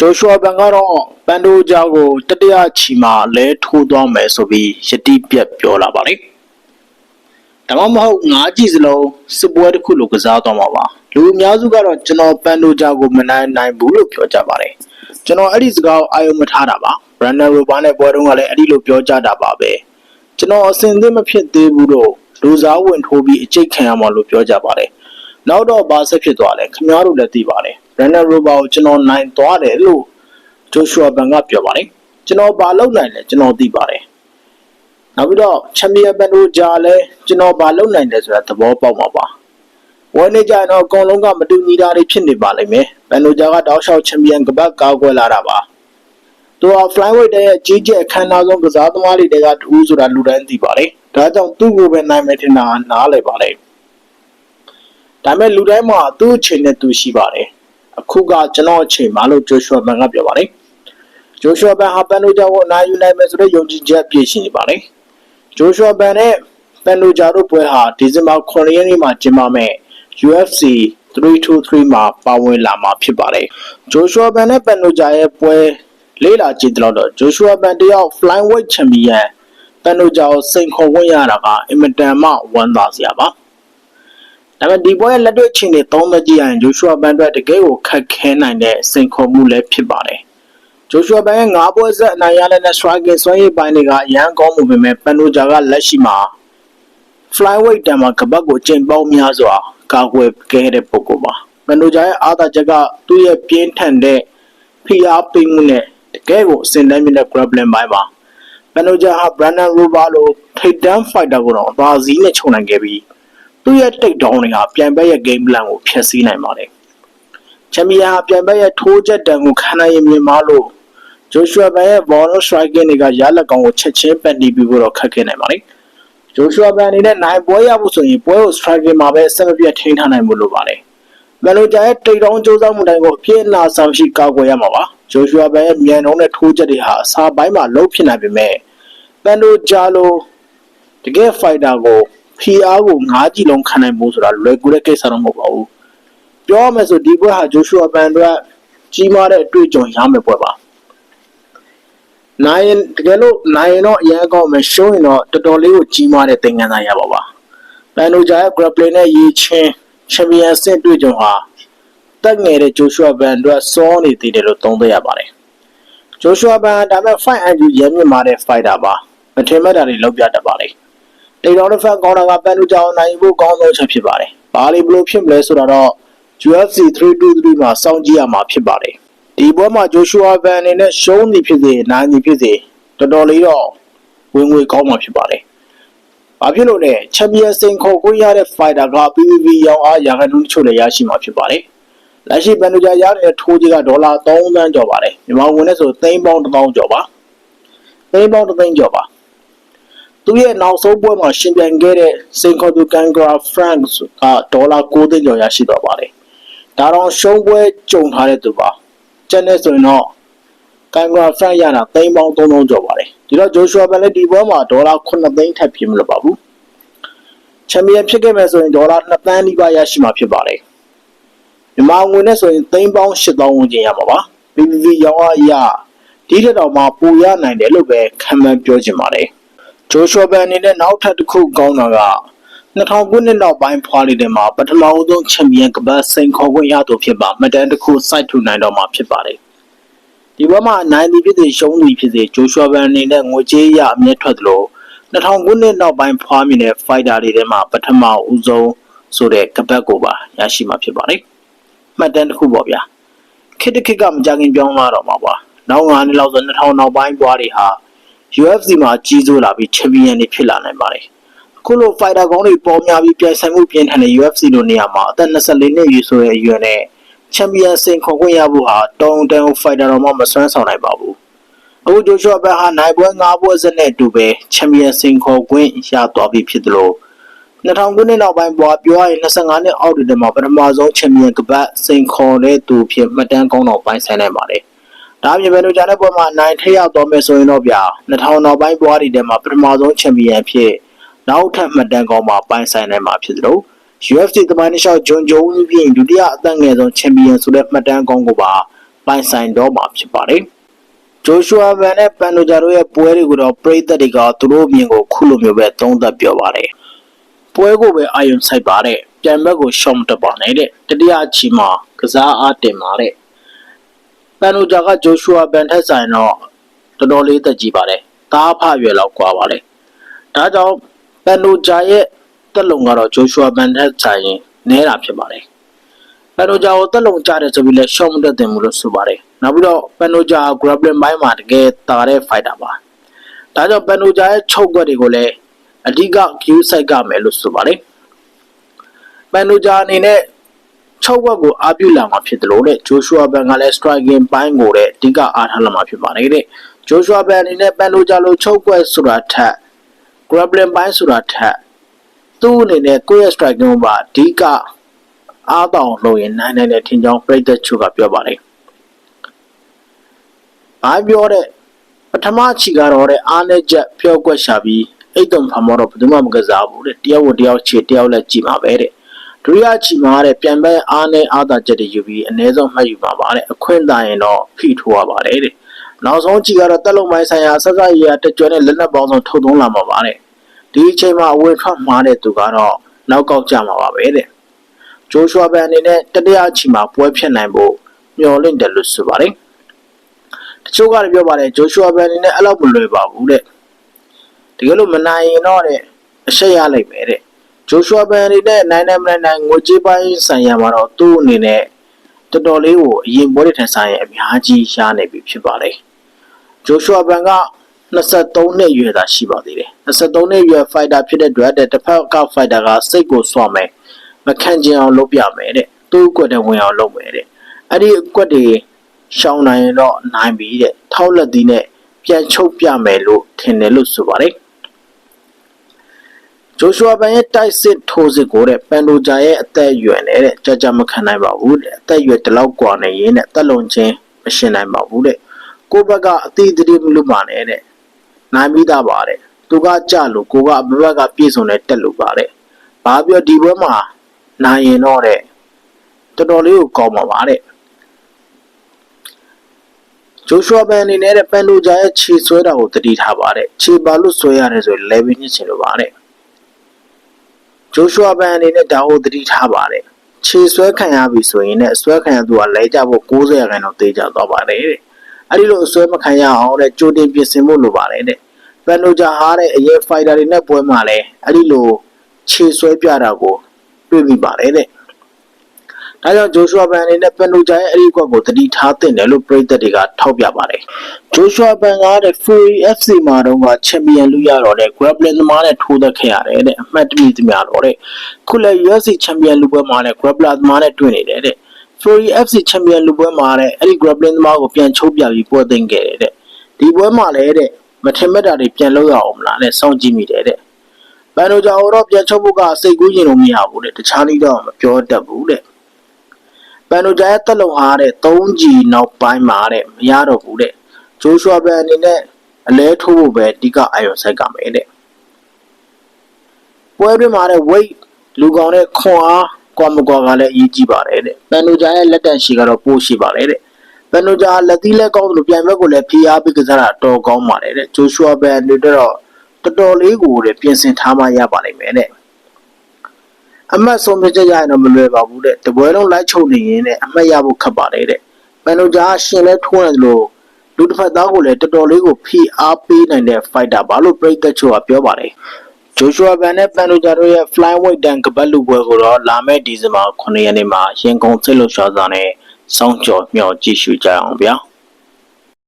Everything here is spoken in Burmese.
ဂျိုရှွာဘန်ကတော့ပန်ဒိုဂျာကိုတတိယချီမှာလဲထိုးသွားမယ်ဆိုပြီးယတိပြက်ပြောလာပါတယ်။ဒါမှမဟုတ်ငါးကြည့်စလုံးစစ်ပွဲတစ်ခုလိုကစားသွားမှာပါ။လူအများစုကတော့ကျွန်တော်ပန်ဒိုဂျာကိုမနိုင်နိုင်ဘူးလို့ပြောကြပါတယ်။ကျွန်တော်အဲ့ဒီစကားကိုအာရုံမထားတာပါ။ Brandon Rober နဲ့ပွဲတုန်းကလည်းအဲ့ဒီလိုပြောကြတာပါပဲ။ကျွန်တော်အစင်သင့်မဖြစ်သေးဘူးလို့လူစားဝင်ထိုးပြီးအကျိတ်ခံရမှာလို့ပြောကြပါတယ်။နောက်တော့ဘာဆက်ဖြစ်သွားလဲခင်ဗျားတို့လည်းသိပါတယ်။ Brandon Rober ကိုကျွန်တော်နိုင်သွားတယ်လို့ Joshua Ban ကပြောပါတယ်ကျွန်တော်ဘာလုပ်နိုင်လဲကျွန်တော်သိပါတယ်နောက်ပြီးတော့ချန်ပီယံဘန်တို့ကြာလဲကျွန်တော်ဘာလုပ်နိုင်လဲဆိုတာသဘောပေါက်မှာပါဝယ်နေကြရင်တော့အကုန်လုံးကမတူညီတာတွေဖြစ်နေပါလိမ့်မယ်ဘန်တို့ကြာကတောက်လျှောက်ချန်ပီယံကပတ်ကာကွယ်လာတာပါသူက flyweight ရဲ့ကြီးကျယ်အခမ်းအနားဆုံးကစားသမားတွေတွေကတူးဆိုတာလူတိုင်းသိပါတယ်ဒါကြောင့်သူ့ကိုပဲနိုင်မယ်ထင်တာနားလည်ပါတယ်ဒါပေမဲ့လူတိုင်းမှာသူ့အချိန်နဲ့သူရှိပါတယ် အခုကကျွန်တော်အချိန်မှာလို့ဂျိုရှွာဘန်ကပြောပါတယ်ဂျိုရှွာဘန်ဟာပန်နိုဂျာကိုအနိုင်ယူနိုင်မယ်ဆိုတဲ့ယုံကြည်ချက်ပြည့်ရှိနေပါတယ်ဂျိုရှွာဘန်နဲ့ပန်နိုဂျာတို့ပွဲဟာဒီဇင်ဘာ9ရက်နေ့မှာကျင်းပမယ် UFC 323မှာပါဝင်လာမှာဖြစ်ပါတယ်ဂျိုရှွာဘန်နဲ့ပန်နိုဂျာရဲ့ပွဲလေးလာကြည့်တော့ဂျိုရှွာဘန်တယောက် flyweight champion ပန်နိုဂျာကိုစိန်ခေါ်ဝင်ရတာကအင်မတန်မှဝမ်းသာစရာပါ ဒါပေမဲ့ဒီပွဲရဲ့လက်တွေ့အခြေအနေသုံးသပ်ကြည့်ရရင်ဂျိုရှွာဘန်အတွက်တကယ်ကိုခက်ခဲနိုင်တဲ့စိန်ခေါ်မှုလည်းဖြစ်ပါတယ်။ဂျိုရှွာဘန်ရဲ့၅ပွဲဆက်အနိုင်ရတဲ့ striking ဆွဲရေးပိုင်းတွေကအရန်ကောင်းမှုပဲပန်နိုဂျာကလက်ရှိမှာ flyweight တန်မှာကပတ်ကိုကျင်ပေါင်းများစွာကာကွယ်ခဲ့တဲ့ပုံကောပါ။ပန်နိုဂျာရဲ့အားသာချက်ကသူ့ရဲ့ပြင်းထန်တဲ့ဖိအားပေးမှုနဲ့တကယ်ကိုအစင်တန်းမြင့်တဲ့ grappling ပိုင်းပါ။ပန်နိုဂျာဟာ Brandon Rover လိုထိပ်တန်း fighter ကိုတော့အသာစီးနဲ့ခြုံနိုင်ခဲ့ပြီး သူ့ရဲ့တိတ်တောင်းတွေဟာပြန်ဘက်ရဲ့ game plan ကိုဖျက်ဆီးနိုင်ပါတယ်။ချန်ပီယံဟာပြန်ဘက်ရဲ့ထိုးချက်တန်ကိုခံနိုင်ရင်မြင်မလို့ဂျိုရှွာဘန်ရဲ့ ball striking တွေကရလက်ကောင်ကိုချက်ချင်းပန်တီးပြီးတော့ခတ်ခဲ့နိုင်ပါတယ်။ဂျိုရှွာဘန်အနေနဲ့နိုင်ပွဲရဖို့ဆိုရင်ပွဲကို striking မှာပဲအဆက်မပြတ်ထိန်းထားနိုင်ဖို့လိုပါတယ်။မန်လိုဂျာရဲ့တိတ်တောင်းစူးစမ်းမှုတိုင်းကိုအပြည့်အနာဆောင်ရှိကာကွယ်ရမှာပါ။ဂျိုရှွာဘန်ရဲ့မြန်နှုံးတဲ့ထိုးချက်တွေဟာအစာပိုင်းမှာလုံးဖြစ်နိုင်ပေမဲ့ပန်လိုဂျာလိုတကယ် fighter ကို ဖီအားကိုငါးကြည့်လုံးခံနိုင်ဖို့ဆိုတာလွယ်ကူတဲ့ကိစ္စတော့မဟုတ်ပါဘူးပြောရမယ်ဆိုဒီပွဲဟာဂျိုရှူအပန်တို့ကြီးမားတဲ့အတွေ့အကြုံရမယ်ပွဲပါနိုင်ရင်တကယ်လို့နိုင်ရင်တော့အရင်ကောင်းမယ်ရှုံးရင်တော့တော်တော်လေးကိုကြီးမားတဲ့သင်ခန်းစာရပါပါပန်နိုဂျာရဲ့ grappling နဲ့ရေချင်းချန်ပီယံဆင့်တွေ့ကြုံဟာတက်ငယ်တဲ့ဂျိုရှူအပန်တို့စောနေသေးတယ်လို့သုံးသပ်ရပါတယ်ဂျိုရှူအပန်ဒါပေမဲ့ fight and ရမ်းမြင့်မာတဲ့ fighter ပါမထင်မဲ့တာတွေလောက်ပြတတ်ပါလေ တိတ်တော်တစ်ဖက်ကောင်းတာကပန်လူကြောင်နိုင်ဖို့ကောင်းဆုံးချက်ဖြစ်ပါတယ်။ဘာလီဘလို့ဖြစ်မလဲဆိုတော့ UFC 323မှာစောင့်ကြည့်ရမှာဖြစ်ပါတယ်။ဒီပွဲမှာဂျိုရှူအာဗန်အနေနဲ့ရှုံးသည်ဖြစ်စေနိုင်သည်ဖြစ်စေတော်တော်လေးတော့ဝင်ငွေကောင်းမှာဖြစ်ပါတယ်။ဘာဖြစ်လို့လဲချန်ပီယံစင်ခေါ်ကိုရတဲ့ fighter က PVP ရောင်းအားရာခိုင်နှုန်းချို့လည်းရရှိမှာဖြစ်ပါတယ်။လက်ရှိဘန်ဒူဂျာရတဲ့ထိုးကြီးကဒေါ်လာ3သန်းကျော်ပါတယ်။မြန်မာငွေနဲ့ဆိုသိန်းပေါင်း1000ကျော်ပါ။သိန်းပေါင်း1000ကျော်ပါ။ သူရဲ့နောက်ဆုံးပွဲမှာရှင်ပြိုင်ခဲ့တဲ့စင်ကော်တူကန်ဂရာဖရန့်ကဒေါ်လာ9သိန်းကျော်ရရှိသွားပါတယ်။ဒါတော့ရှုံးပွဲကြုံထားတဲ့သူပါ။ကျန်တဲ့ဆိုရင်တော့ကန်ဂရာဖရန့်ရတာသိန်းပေါင်း3000ကျော်ပါတယ်။ဒီတော့ဂျိုရှွာဘန်လည်းဒီပွဲမှာဒေါ်လာ9သိန်းထပ်ပြင်းမလို့ပါဘူး။ချန်ပီယံဖြစ်ခဲ့မယ်ဆိုရင်ဒေါ်လာ2သန်းနီးပါးရရှိမှာဖြစ်ပါတယ်။မြန်မာငွေနဲ့ဆိုရင်သိန်းပေါင်း8000ဝန်းကျင်ရမှာပါ။ PPV ရောင်းအားရဒီထက်တော့မှပိုရနိုင်တယ်လို့ပဲခံမှန်းပြောချင်ပါတယ်။ ဂျိုရှောဘန်အနေနဲ့နောက်ထပ်တစ်ခုကောင်းတာက2000ခုနှစ်နောက်ပိုင်းဖွားလေးတွေမှာပထမဦးဆုံးချန်ပီယံကပတ်စိန်ခေါ်ခွင့်ရသူဖြစ်ပါမတန်တစ်ခုစိုက်ထူနိုင်တော့မှာဖြစ်ပါတယ်ဒီဘက်မှာနိုင်သည်ဖြစ်စေရှုံးသည်ဖြစ်စေဂျိုရှောဘန်အနေနဲ့ငွေကြေးရအမြတ်ထွက်သလို2000ခုနှစ်နောက်ပိုင်းဖွားမြင်တဲ့ဖိုက်တာတွေထဲမှာပထမဦးဆုံးဆိုတဲ့ကပတ်ကိုပါရရှိမှာဖြစ်ပါတယ်မှတ်တမ်းတစ်ခုပေါ့ဗျာခေတ်တစ်ခေတ်ကမကြခင်ပြောင်းလာတော့မှာပါနောက်9နှစ်လောက်ဆို2000နောက်ပိုင်းပွားတွေဟာ UFC မှာကြီးစိုးလာပြီးချန်ပီယံတွေဖြစ်လာနိုင်ပါတယ်။အခုလို fighter ကောင်းတွေပေါ်များပြီးပြိုင်ဆိုင်မှုပြင်းထန်တဲ့ UFC လိုနေရာမှာအသက်24နှစ်ရွယ်ဆိုတဲ့အရွယ်နဲ့ချန်ပီယံစင်ခေါ်ခွင့်ရဖို့ဟာတောင်းတန် fighter တော့မှမစွမ်းဆောင်နိုင်ပါဘူး။အခုဂျိုရှွာဘက်ဟာနိုင်ပွဲ၅ပွဲစနဲ့အတူပဲချန်ပီယံစင်ခေါ်ခွင့်ရသွားပြီဖြစ်တယ်လို့2000ခုနှစ်နောက်ပိုင်းပွားပြောရရင်25နှစ်အောက်တွေမှာပထမဆုံးချန်ပီယံကပတ်စင်ခေါ်တဲ့သူဖြစ်မှတ်တမ်းကောင်းတော့ပိုင်းဆိုင်နိုင်ပါတယ်။ ဒါအပြင်ဘယ်လိုကြတဲ့ပွဲမှာနိုင်ထိရောက်သွားမယ်ဆိုရင်တော့ဗျာ2000နောက်ပိုင်းပွဲတွေထဲမှာပထမဆုံးချန်ပီယံဖြစ်နောက်ထပ်မှတ်တမ်းကောင်းမှာပိုင်းဆိုင်နိုင်မှာဖြစ်သလို UFC သမိုင်းတစ်လျှောက်ဂျွန်ဂျိုးကြီးပြင်ဒုတိယအသက်ငယ်ဆုံးချန်ပီယံဆိုတဲ့မှတ်တမ်းကောင်းကိုပါပိုင်ဆိုင်တော့မှာဖြစ်ပါတယ်ဂျိုရှူအာဗန်နဲ့ပန်နိုဂျာတို့ရဲ့ပွဲတွေကိုတော့ပရိသတ်တွေကသူတို့အမြင်ကိုခုလိုမျိုးပဲသုံးသပ်ပြောပါတယ်ပွဲကိုပဲအာရုံစိုက်ပါတယ်ပြန်ဘက်ကိုရှော့မတက်ပါနဲ့တဲ့တတိယအချီမှာကစားအားတင်ပါတဲ့ ပန်နိုဂျာကဂျိုရှူအာဗန်ထက်ဆိုင်တော့တော်တော်လေးသက်ကြီးပါတယ်တားဖရွယ်လောက်กว่าပါတယ်ဒါကြောင့်ပန်နိုဂျာရဲ့တက်လုံကတော့ဂျိုရှူအာဗန်ထက်ဆိုင်နဲတာဖြစ်ပါတယ်ပန်နိုဂျာကိုတက်လုံကြတယ်ဆိုပြီးလဲရှော့မတက်တင်ဘူးလို့ဆိုပါတယ်နောက်ပြီးတော့ပန်နိုဂျာ grappling ဘိုင်းမှာတကယ်တာတဲ့ fighter ပါဒါကြောင့်ပန်နိုဂျာရဲ့ချုပ်ကွက်တွေကိုလည်းအဓိက view site ကမယ်လို့ဆိုပါတယ်ပန်နိုဂျာအနေနဲ့ ချုပ်ကွက်ကိုအားပြုလာမှာဖြစ်တယ်လို့တဲ့ဂျိုရှူအာဘန်ကလည်း striking ဘိုင်းကိုတဲ့အဓိကအားထားလာမှာဖြစ်ပါတယ်တဲ့ဂျိုရှူအာဘန်အနေနဲ့ပန်နိုဂျာလိုချုပ်ကွက်ဆိုတာထက် grappling ဘိုင်းဆိုတာထက်သူ့အနေနဲ့ကိုယ့်ရဲ့ striking ကိုပါအဓိကအားတောင်လို့ရင်နိုင်နိုင်တဲ့ထင်ကြောင်းပြိသက်ချုပ်ကပြောပါတယ်။ဘာပြောတဲ့ပထမချီကတော့တဲ့အားနဲ့ချက်ဖြောကွက်ရှာပြီးအိတ်တုံဖာမောတော့ဘယ်သူမှမကစားဘူးတဲ့တယောက်ကိုတယောက်ချေတယောက်လက်ကြည့်မှာပဲတဲ့ ဒုတိယချီမှာတဲ့ပြန်ပဲအားနဲ့အားသာချက်တွေယူပြီးအ ਨੇ ဆုံးမှတ်ယူပါပါတဲ့အခွင့်အရေးတော့ဖိထိုးရပါတယ်တဲ့နောက်ဆုံးချီကတော့တက်လုံးပိုင်းဆိုင်ရာဆက်စပ်ရတကြွတဲ့လက်နက်ပေါင်းစုံထုတ်သုံးလာမှာပါတဲ့ဒီအချိန်မှာအဝေထွက်မှားတဲ့သူကတော့နောက်ကောက်ကြမှာပါပဲတဲ့ဂျိုးရှွာဘန်အနေနဲ့တတိယချီမှာပွဲဖြစ်နိုင်ဖို့မျှော်လင့်တယ်လို့ဆိုပါတယ်တချို့ကလည်းပြောပါတယ်ဂျိုးရှွာဘန်အနေနဲ့အဲ့လောက်မလွယ်ပါဘူးတဲ့တကယ်လို့မနိုင်ရင်တော့တဲ့အရှက်ရလိုက်မယ်တဲ့ ဂျိုးရှွာဘန်အနေနဲ့နိုင်နိုင်မနိုင်နိုင်ငွေကြေးပိုင်းဆိုင်ရာမှာတော့သူ့အနေနဲ့တော်တော်လေးကိုအရင်ပွဲတွေထက်ဆိုင်ရင်အများကြီးရှားနေပြီဖြစ်ပါတယ်ဂျိုးရှွာဘန်က23နှစ်အရွယ်သာရှိပါသေးတယ်23နှစ်အရွယ် fighter ဖြစ်တဲ့အတွက်တစ်ဖက်က fighter ကစိတ်ကိုစွာမယ်မခံကျင်အောင်လုပ်ပြမယ်တဲ့သူ့အကွက်တွေဝင်အောင်လုပ်မယ်တဲ့အဲ့ဒီအကွက်တွေရှောင်းနိုင်ရင်တော့နိုင်ပြီတဲ့ထောက်လက်သီးနဲ့ပြန်ချုပ်ပြမယ်လို့ထင်တယ်လို့ဆိုပါတယ် ဂျိုရှွာဘန်ရဲ့တိုက်စစ်ထိုးစစ်ကိုတဲ့ပန်ဒိုဂျာရဲ့အသက်အရွယ်နဲ့တဲ့ကြကြမခံနိုင်ပါဘူးတဲ့အသက်အရွယ်တလောက်กว่าနေရင်တဲ့တက်လုံချင်းမရှင်နိုင်ပါဘူးတဲ့ကိုဘက်ကအတိအသတိမလုပ်ပါနဲ့တဲ့နိုင်ပြီးသားပါတဲ့သူကကြလို့ကိုကအဘဘက်ကပြေဆုံးနဲ့တက်လို့ပါတဲ့ဘာပြောဒီဘွဲမှာနိုင်ရင်တော့တဲ့တော်တော်လေးကိုကောင်းပါပါတဲ့ဂျိုရှွာဘန်အနေနဲ့တဲ့ပန်ဒိုဂျာရဲ့ခြေဆွဲတာကိုတတိထားပါတဲ့ခြေပါလို့ဆွဲရတယ်ဆိုရင် level ညှစ်ချင်လို့ပါတဲ့ ဂျိုရှွာဘန်အနေနဲ့ဒါကိုတတိထားပါတဲ့ခြေဆွဲခံရပြီဆိုရင်လည်းဆွဲခံရသူကလဲကြဖို့90ရာခိုင်နှုန်းသေးကြသွားပါတယ်တဲ့အဲ့ဒီလိုဆွဲမခံရအောင်တဲ့ကြိုတင်ပြင်ဆင်ဖို့လိုပါတယ်တဲ့ပန်ဒိုဂျာဟာတဲ့အရင် fighter တွေနဲ့ပွဲမှာလဲအဲ့ဒီလိုခြေဆွဲပြတာကိုတွေ့မိပါတယ်တဲ့။ ဒါကြောင့်ဂျိုရှွာဘန်အနေနဲ့ပန်နိုဂျာရဲ့အဲ့ဒီကွက်ကိုတတိထားတင်တယ်လို့ပြည်သက်တွေကထောက်ပြပါတယ်။ဂျိုရှွာဘန်ကတဲ့ Fury FC မှာတော့ကချန်ပီယံလူရတော့တဲ့ grappling သမားနဲ့ထိုးသက်ခဲ့ရတယ်တဲ့အမှတ်တမိသမျှတော့တဲ့ခုလည်း UFC ချန်ပီယံလူပွဲမှာလည်း grappler သမားနဲ့တွေ့နေတယ်တဲ့ Fury FC ချန်ပီယံလူပွဲမှာတဲ့အဲ့ဒီ grappling သမားကိုပြန်ချုပ်ပြပြီးပွဲသိမ်းခဲ့တယ်တဲ့ဒီပွဲမှာလည်းတဲ့မထင်မဲ့တာတွေပြန်လုပ်ရအောင်မလားနဲ့စောင့်ကြည့်မိတယ်တဲ့ဘန်နိုဂျာတော့ပြန်ချုပ်ဖို့ကစိတ်ကူးရင်လို့မရဘူးတဲ့တခြားနည်းတော့မပြောတတ်ဘူးတဲ့ ဘန်နိုဂျာရဲ့တက်လုံဟာတဲ့ 3G နောက်ပိုင်းမှာတဲ့မရတော့ဘူးတဲ့ဂျိုးရှွာဘန်အနေနဲ့အလဲထိုးဖို့ပဲအဓိကအာရုံစိုက်ကမယ်တဲ့ပွဲတွင်မှာတဲ့ weight လူကောင်တဲ့ခွန်အားကွာမကွာကလည်းအရေးကြီးပါတယ်တဲ့ဘန်နိုဂျာရဲ့လက်တန့်ရှိကတော့ပိုးရှိပါတယ်တဲ့ဘန်နိုဂျာလက်သီးလက်ကောင်းလို့ပြန်ဘက်ကိုလည်းဖိအားပေးကစားတာတော်ကောင်းပါတယ်တဲ့ဂျိုးရှွာဘန်တွေတော့တော်တော်လေးကိုတဲ့ပြင်ဆင်ထားမှရပါလိမ့်မယ်တဲ့ အမတ်ဆုံးဖြတ်ချက်ရရင်တော့မလွယ်ပါဘူးတဲ့တပွဲလုံးလိုက်ချုပ်နေရင်လည်းအမတ်ရဖို့ခက်ပါတယ်တဲ့ပန်နိုဂျာရှင်လဲထိုးနေတယ်လို့လူတစ်ဖက်သားကိုလည်းတော်တော်လေးကိုဖိအားပေးနိုင်တဲ့ fighter ဘာလို့ break ကချိုကပြောပါတယ်ဂျိုရှွာဘန်နဲ့ပန်နိုဂျာတို့ရဲ့ flyweight တန်ကပတ်လူပွဲကိုတော့လာမယ့်ဒီဇင်ဘာ9ရက်နေ့မှာရင်ကုန်စိတ်လှုပ်ရှားစွာနဲ့စောင့်ကြော်မျှော်ကြည့်ရှုကြအောင်ဗျာ။